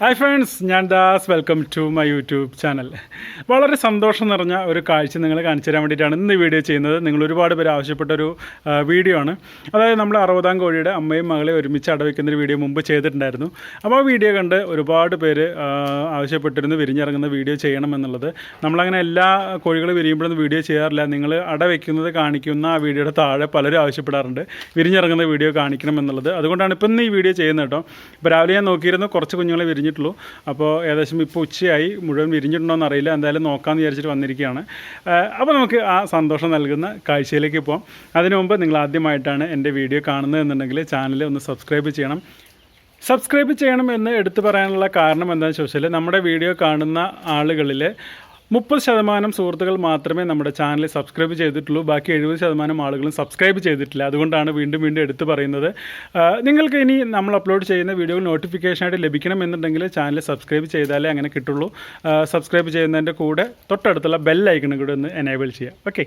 Hi friends ഞാൻ Das. Welcome to my YouTube channel വളരെ സന്തോഷം നിറഞ്ഞ ഒരു കാഴ്ച നിങ്ങളെ കാണിച്ചു തരാൻ വേണ്ടിയിട്ടാണ് ഇന്ന് വീഡിയോ ചെയ്യുന്നത്. നിങ്ങൾ ഒരുപാട് പേര് ആവശ്യപ്പെട്ട ഒരു വീഡിയോ ആണ്. അതായത് നമ്മൾ അറുപതാം കോഴിയുടെ അമ്മയും മകളെ ഒരുമിച്ച് അടവയ്ക്കുന്നൊരു വീഡിയോ മുമ്പ് ചെയ്തിട്ടുണ്ടായിരുന്നു. അപ്പോൾ ആ വീഡിയോ കണ്ട് ഒരുപാട് പേര് ആവശ്യപ്പെട്ടിരുന്നു വിരിഞ്ഞിറങ്ങുന്ന വീഡിയോ ചെയ്യണം ചെയ്യണമെന്നുള്ളത് നമ്മളങ്ങനെ എല്ലാ കോഴികൾ വിരിയുമ്പോഴൊന്നും വീഡിയോ ചെയ്യാറില്ല. നിങ്ങൾ അടവയ്ക്കുന്നത് കാണിക്കുന്ന ആ വീഡിയോയുടെ താഴെ പലരും ആവശ്യപ്പെടാറുണ്ട്. വിരിഞ്ഞിറങ്ങുന്ന വീഡിയോ കാണിക്കണം എന്നുള്ളത്. അതുകൊണ്ടാണ് ഇപ്പം ഇന്ന് ഈ വീഡിയോ ചെയ്യുന്നത് കേട്ടോ. ഇപ്പോൾ രാവിലെ ഞാൻ നോക്കിയിരുന്നു കുറച്ച് കുഞ്ഞുങ്ങളെ വിരിഞ്ഞിട്ടുള്ളൂ അപ്പോൾ ഏകദേശം ഇപ്പോൾ ഉച്ചയായി. മുഴുവൻ വിരിഞ്ഞിട്ടുണ്ടോ എന്ന് അറിയില്ല എന്തായാലും നോക്കാമെന്ന് വിചാരിച്ചിട്ട് വന്നിരിക്കുകയാണ്. അപ്പോൾ നമുക്ക് ആ സന്തോഷം നൽകുന്ന കാഴ്ചയിലേക്ക് പോകാം അതിനു മുമ്പ് നിങ്ങൾ ആദ്യമായിട്ടാണ് എന്റെ വീഡിയോ കാണുന്നത് എന്നുണ്ടെങ്കിൽ ചാനൽ ഒന്ന് സബ്സ്ക്രൈബ് ചെയ്യണം. സബ്സ്ക്രൈബ് ചെയ്യണം എന്ന് എടുത്തു പറയാനുള്ള കാരണം എന്താണെന്ന് ചോദിച്ചാൽ നമ്മുടെ വീഡിയോ കാണുന്ന ആളുകളിൽ മുപ്പത് ശതമാനം സുഹൃത്തുക്കൾ മാത്രമേ നമ്മുടെ ചാനൽ സബ്സ്ക്രൈബ് ചെയ്തിട്ടുള്ളൂ. ബാക്കി എഴുപത് ശതമാനം ആളുകളും സബ്സ്ക്രൈബ് ചെയ്തിട്ടില്ല. അതുകൊണ്ടാണ് വീണ്ടും വീണ്ടും എടുത്തു പറയുന്നത്. നിങ്ങൾക്ക് ഇനി നമ്മൾ അപ്ലോഡ് ചെയ്യുന്ന വീഡിയോകൾ നോട്ടിഫിക്കേഷനായിട്ട് ലഭിക്കണം എന്നുണ്ടെങ്കിൽ ചാനൽ സബ്സ്ക്രൈബ് ചെയ്താലേ അങ്ങനെ കിട്ടുള്ളൂ. സബ്സ്ക്രൈബ് ചെയ്യുന്നതിന്റെ കൂടെ തൊട്ടടുത്തുള്ള ബെൽ കൂടെ ഒന്ന് എനേബിൾ ചെയ്യാം. ഓക്കെ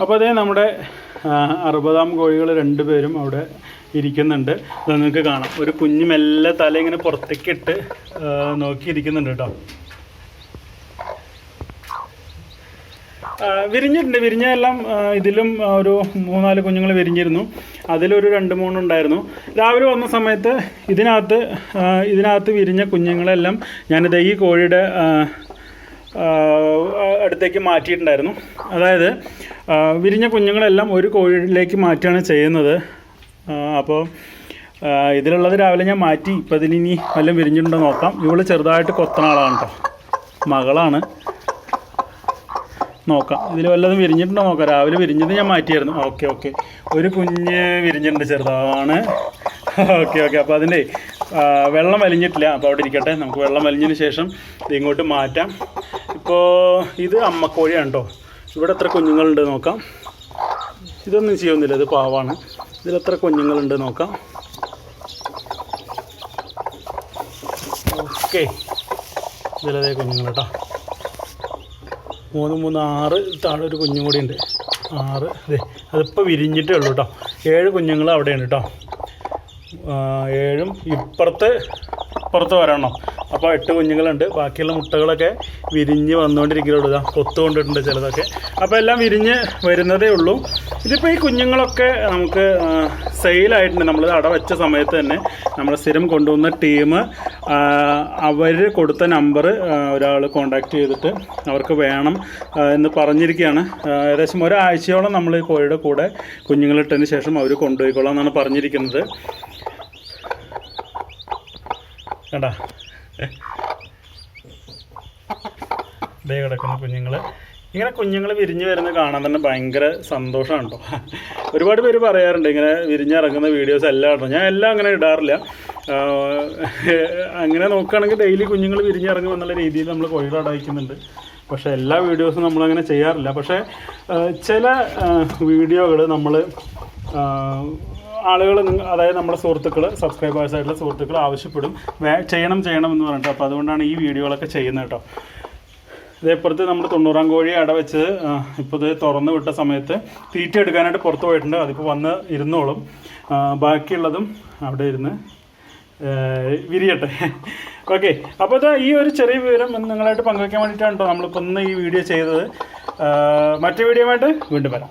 അപ്പോൾ അതേ നമ്മുടെ അറുപതാം കോഴികൾ രണ്ടുപേരും അവിടെ ഇരിക്കുന്നുണ്ട്. അത് നിങ്ങൾക്ക് കാണാം. ഒരു കുഞ്ഞു മെല്ലെ തല ഇങ്ങനെ പുറത്തേക്ക് ഇട്ട് നോക്കി നോക്കിയിരിക്കുന്നുണ്ട് കേട്ടോ. വിരിഞ്ഞിട്ടുണ്ട്. വിരിഞ്ഞതെല്ലാം ഇതിലും ഒരു മൂന്നാൽ കുഞ്ഞുങ്ങൾ വിരിഞ്ഞിരുന്നു. അതിലൊരു രണ്ട് മൂന്നുണ്ടായിരുന്നു രാവിലെ വന്ന സമയത്ത് ഇതിനകത്ത് ഇതിനകത്ത് വിരിഞ്ഞ കുഞ്ഞുങ്ങളെല്ലാം ഞാനിത് ഈ കോഴിയുടെ അടുത്തേക്ക് മാറ്റിയിട്ടുണ്ടായിരുന്നു. അതായത് വിരിഞ്ഞ കുഞ്ഞുങ്ങളെല്ലാം ഒരു കോഴിയിലേക്ക് മാറ്റുകയാണ് ചെയ്യുന്നത്. അപ്പോൾ ഇതിലുള്ളത് രാവിലെ ഞാൻ മാറ്റി. ഇപ്പം ഇതിലിനി വല്ല വിരിഞ്ഞിട്ടുണ്ടോ നോക്കാം. ഇവൾ ചെറുതായിട്ട് കൊത്തണ ആളാണ് കേട്ടോ. മകളാണ്. നോക്കാം. ഇതിൽ വല്ലതും വിരിഞ്ഞിട്ടുണ്ടോ നോക്കാം. രാവിലെ വിരിഞ്ഞത് ഞാൻ മാറ്റിയായിരുന്നു. Okay okay. ഒരു കുഞ്ഞ് വിരിഞ്ഞിട്ടുണ്ട് ചെറുതാണ്. Okay okay. അപ്പോൾ അതിന്റെ വെള്ളം വലിഞ്ഞിട്ടില്ല. അപ്പോൾ അവിടെ ഇരിക്കട്ടെ. നമുക്ക് വെള്ളം വലിഞ്ഞതിന് ശേഷം ഇത് ഇങ്ങോട്ട് മാറ്റാം. ഇപ്പോൾ ഇത് അമ്മക്കോഴിയാണ് കേട്ടോ. ഇവിടെ എത്ര കുഞ്ഞുങ്ങളുണ്ട് നോക്കാം. ഇതൊന്നും ചെയ്യുന്നില്ല ഇത് പാവാണ്. ഇതിലെത്ര കുഞ്ഞുങ്ങളുണ്ട് നോക്കാം. ഓക്കെ. ഇതിലതേ കുഞ്ഞുങ്ങൾ കേട്ടോ. മൂന്ന് മൂന്ന് ആറ് താഴെ ഒരു കുഞ്ഞും കൂടി ഉണ്ട്. ആറ് അതെ. അതിപ്പോൾ വിരിഞ്ഞിട്ടേ ഉള്ളൂ കേട്ടോ. ഏഴ് കുഞ്ഞുങ്ങൾ അവിടെയുണ്ട് കേട്ടോ. ഏഴും ഇപ്പുറത്ത് പുറത്ത് വരണം. അപ്പോൾ എട്ട് കുഞ്ഞുങ്ങളുണ്ട്. ബാക്കിയുള്ള മുട്ടകളൊക്കെ വിരിഞ്ഞ് വന്നുകൊണ്ടിരിക്കുന്നുള്ളൂ ഇതാ കൊത്തു കൊണ്ടിട്ടുണ്ട് ചിലതൊക്കെ. അപ്പോൾ എല്ലാം വിരിഞ്ഞ് വരുന്നതേ ഉള്ളൂ. ഇതിപ്പോൾ ഈ കുഞ്ഞുങ്ങളൊക്കെ നമുക്ക് സെയിലായിട്ടുണ്ട്. നമ്മൾ അട വെച്ച സമയത്ത് തന്നെ നമ്മൾ സ്ഥിരം കൊണ്ടുവന്ന ടീം അവർ കൊടുത്ത നമ്പർ ഒരാൾ കോണ്ടാക്ട് ചെയ്തിട്ട് അവർക്ക് വേണം എന്ന് പറഞ്ഞിരിക്കുകയാണ്. ഏകദേശം ഒരാഴ്ചയോളം നമ്മൾ ഈ കോഴിയുടെ കൂടെ കുഞ്ഞുങ്ങളിട്ടതിന് ശേഷം അവർ കൊണ്ടുപോയിക്കോളാം എന്നാണ് പറഞ്ഞിരിക്കുന്നത്. കണ്ടാ. ദേ കിടക്കുന്ന കുഞ്ഞുങ്ങൾ ഇങ്ങനെ കുഞ്ഞുങ്ങൾ വിരിഞ്ഞ് വരുന്നത് കാണാൻ തന്നെ ഭയങ്കര സന്തോഷമാണ് കേട്ടോ. ഒരുപാട് പേര് പറയാറുണ്ട് ഇങ്ങനെ വിരിഞ്ഞിറങ്ങുന്ന വീഡിയോസ് എല്ലാം ഇടണം ഞാൻ എല്ലാം അങ്ങനെ ഇടാറില്ല. അങ്ങനെ നോക്കുകയാണെങ്കിൽ ഡെയിലി കുഞ്ഞുങ്ങൾ വിരിഞ്ഞിറങ്ങും എന്നുള്ള രീതിയിൽ നമ്മൾ കോഴികൾ അടയിക്കുന്നുണ്ട് പക്ഷേ എല്ലാ വീഡിയോസും നമ്മളങ്ങനെ ചെയ്യാറില്ല. പക്ഷേ ചില വീഡിയോകൾ നമ്മൾ ആളുകൾ അതായത് നമ്മുടെ സുഹൃത്തുക്കൾ സബ്സ്ക്രൈബേഴ്സ് ആയിട്ടുള്ള സുഹൃത്തുക്കൾ ആവശ്യപ്പെടും. ചെയ്യണം ചെയ്യണം എന്ന് പറഞ്ഞിട്ട്. അപ്പോൾ അതുകൊണ്ടാണ് ഈ വീഡിയോകളൊക്കെ ചെയ്യുന്നത് കേട്ടോ. ഇതേപ്പുറത്ത് നമ്മൾ തൊണ്ണൂറാം കോഴി അട വെച്ച് ഇപ്പോൾ ഇത് തുറന്നു വിട്ട സമയത്ത് തീറ്റ എടുക്കാനായിട്ട് പുറത്ത് പോയിട്ടുണ്ട്. അതിപ്പോൾ വന്ന് ഇരുന്നോളും. ബാക്കിയുള്ളതും അവിടെ ഇരുന്ന് വിരിയട്ടെ. ഓക്കെ. അപ്പോൾ ഇത് ഈ ഒരു ചെറിയ വിവരം നിങ്ങളായിട്ട് പങ്കുവയ്ക്കാൻ വേണ്ടിയിട്ടാണ് കേട്ടോ നമ്മളിപ്പോൾ ഇന്ന് ഈ വീഡിയോ ചെയ്തത്. മറ്റു വീഡിയോ ആയിട്ട് വീണ്ടും വരാം.